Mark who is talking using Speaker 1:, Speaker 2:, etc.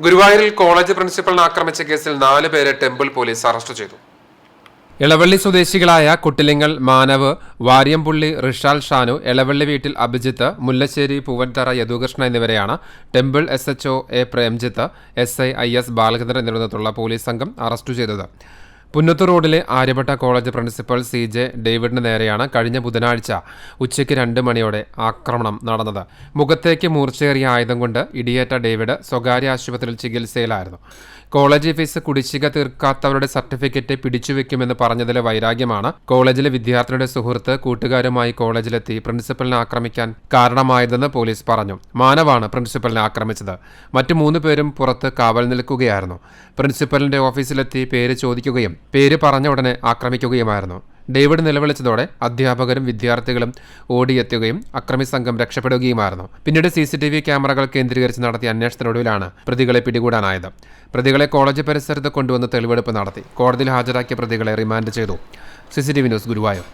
Speaker 1: ഗുരുവായൂരിൽ കോളേജ് പ്രിൻസിപ്പലിനെ ആക്രമിച്ച കേസിൽ നാല് പേരെ ടെമ്പിൾ പോലീസ് അറസ്റ്റ് ചെയ്തു. ഇളവള്ളി സ്വദേശികളായ കുട്ടിലിങ്ങൽ മാനവ് വാര്യംപുള്ളി റിഷാൽ ഷാനു ഇളവള്ളി വീട്ടിൽ അഭിജിത്ത് മുല്ലശ്ശേരി പൂവൻതറ യദുകൃഷ്ണ എന്നിവരെയാണ് temple S H O A Premjith S I I S Balachandran നേതൃത്വത്തിലുള്ള പോലീസ് സംഘം അറസ്റ്റ് ചെയ്തത്. പുന്നത്തൂർ റോഡിലെ Aryabhatta college principal C J ഡേവിഡിന് നേരെയാണ് കഴിഞ്ഞ ബുധനാഴ്ച ഉച്ചയ്ക്ക് രണ്ട് മണിയോടെ ആക്രമണം നടന്നത്. മുഖത്തേക്ക് മൂർച്ചയേറിയ ആയുധം കൊണ്ട് ഇടിയേറ്റ ഡേവിഡ് സ്വകാര്യ ആശുപത്രിയിൽ ചികിത്സയിലായിരുന്നു. കോളേജ് ഫീസ് കുടിശ്ശിക തീർക്കാത്തവരുടെ സർട്ടിഫിക്കറ്റ് പിടിച്ചുവെക്കുമെന്ന് പറഞ്ഞതിലെ വൈരാഗ്യമാണ് കോളേജിലെ വിദ്യാർത്ഥിയുടെ സുഹൃത്ത് കൂട്ടുകാരുമായി കോളേജിലെത്തി പ്രിൻസിപ്പലിനെ ആക്രമിക്കാൻ കാരണമായതെന്ന് പോലീസ് പറഞ്ഞു. മാനവാണ് പ്രിൻസിപ്പലിനെ ആക്രമിച്ചത്. മറ്റു മൂന്ന് പേരും പുറത്ത് കാവൽ നിൽക്കുകയായിരുന്നു. പ്രിൻസിപ്പലിന്റെ ഓഫീസിലെത്തി പേര് ചോദിക്കുകയും പേര് പറഞ്ഞ ഉടനെ ആക്രമിക്കുകയുമായിരുന്നു. ഡേവിഡ് നിലവിളിച്ചതോടെ അധ്യാപകരും വിദ്യാർത്ഥികളും ഓടിയെത്തുകയും അക്രമി സംഘം രക്ഷപ്പെടുകയുമായിരുന്നു. പിന്നീട് സി സി ടി വി ക്യാമറകൾ കേന്ദ്രീകരിച്ച് നടത്തിയ അന്വേഷണത്തിനൊടുവിലാണ് പ്രതികളെ പിടികൂടാനായത്. പ്രതികളെ കോളേജ് പരിസരത്ത് കൊണ്ടുവന്ന് തെളിവെടുപ്പ് നടത്തി. കോടതിയിൽ ഹാജരാക്കിയ പ്രതികളെ റിമാൻഡ് ചെയ്തു. C C T V news Guruvayur.